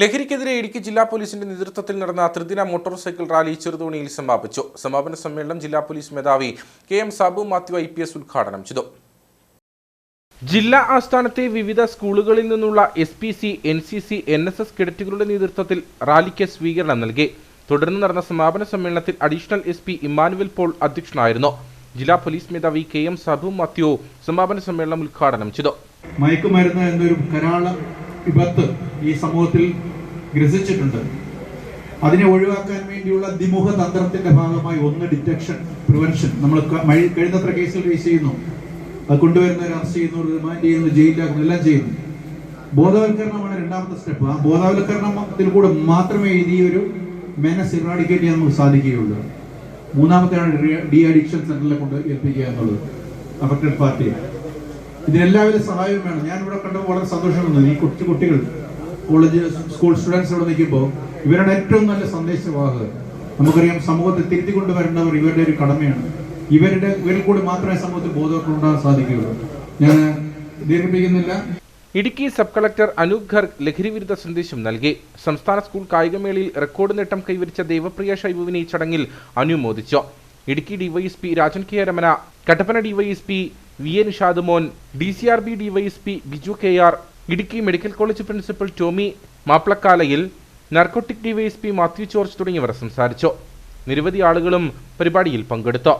ലഹരിക്കെതിരെ ഇടുക്കി ജില്ലാ പോലീസിന്റെ നേതൃത്വത്തിൽ നടന്ന ത്രിദിന മോട്ടോർ സൈക്കിൾ റാലി ചെറുതോണിയിൽ സമാപിച്ചു. സമാപന സമ്മേളനം ജില്ലാ പോലീസ് മേധാവി K M Sabu Mathew I P S ഉദ്ഘാടനം ചെയ്തു. ജില്ലാ ആസ്ഥാനത്തെ വിവിധ സ്കൂളുകളിൽ നിന്നുള്ള S P C N C C N S S കേഡറ്റുകളുടെ നേതൃത്വത്തിൽ റാലിക്ക് സ്വീകരണം നൽകി. തുടർന്ന് നടന്ന സമാപന സമ്മേളനത്തിൽ additional S P Immanuel Paul അധ്യക്ഷനായിരുന്നു. ജില്ലാ പോലീസ് മേധാവി കെ എം സാബു മാത്യു സമാപന സമ്മേളനം ഉദ്ഘാടനം ചെയ്തു. മയക്കുമരുന്ന് എന്നൊരു കരാള വിപത്ത് ഈ സമൂഹത്തിൽ ഗ്രസിച്ചിട്ടുണ്ട്. അതിനെ ഒഴിവാക്കാൻ വേണ്ടിയുള്ള ദിമുഖ തന്ത്രത്തിന്റെ ഭാഗമായി ഒന്ന് ഡിറ്റക്ഷൻ പ്രിവെൻഷൻ. നമ്മൾ കഴിഞ്ഞത്ര കേസിൽ രജിസ്റ്റർ ചെയ്യുന്നു. അത് കൊണ്ടുവരുന്നവർ അറസ്റ്റ് ചെയ്യുന്നു റിമാൻഡ് ചെയ്യുന്നു ജയിലിലാക്കുന്നു എല്ലാം ചെയ്യുന്നു. ബോധവൽക്കരണമാണ് രണ്ടാമത്തെ സ്റ്റെപ്പ് ആ ബോധവൽക്കരണത്തിൽ കൂടെ മാത്രമേ ഈ ഒരു മെനസ് ഇറാഡിക്കേറ്റ് ചെയ്യാൻ നമുക്ക് സാധിക്കുകയുള്ളൂ. മൂന്നാമത്തെയാണ് ഡി അഡിക്ഷൻ സെന്ററിലെ കൊണ്ട് ഏൽപ്പിക്കുക എന്നുള്ളത്. അഫക്റ്റഡ് പാർട്ടി ഇതിനെല്ലാവിധ സഹായവും വേണം. ഞാൻ ഇവിടെ കണ്ടപ്പോൾ വളരെ സന്തോഷം ഈ കൊച്ചു കുട്ടികൾ കോളേജ് സ്കൂൾ സ്റ്റുഡൻസ് ഇവിടെ നിൽക്കുമ്പോൾ ഇവരുടെ ഏറ്റവും നല്ല സന്ദേശവാഹകർ. നമുക്കറിയാം സമൂഹത്തെ തിരുത്തി കൊണ്ടുവരേണ്ടവർ ഇവരുടെ ഒരു കടമയാണ്. ഇവരുടെ ഇവരിൽ കൂടി മാത്രമേ സമൂഹത്തിൽ ബോധമൊക്കെ ഉണ്ടാകാൻ സാധിക്കുകയുള്ളൂ. ഞാൻ ദീർഘിപ്പിക്കുന്നില്ല. ഇടുക്കി സബ് കളക്ടർ അനൂപ് ഖർഗ് ലഹരിവിരുദ്ധ സന്ദേശം നൽകി. സംസ്ഥാന സ്കൂൾ കായികമേളയിൽ റെക്കോർഡ് നേട്ടം കൈവരിച്ച ദേവപ്രിയ ഷൈബുവിനെ ചടങ്ങിൽ അനുമോദിച്ചു. Idukki DYSP Rajan K Ramana Kattappana DYSP V A Nishad Mon D C R B DYSP Biju K R Idukki medical college principal Tomy മാപ്ലക്കാലയിൽ narcotic DYSP Mathew George തുടങ്ങിയവർ സംസാരിച്ചു. നിരവധി ആളുകളും പരിപാടിയിൽ പങ്കെടുത്തു.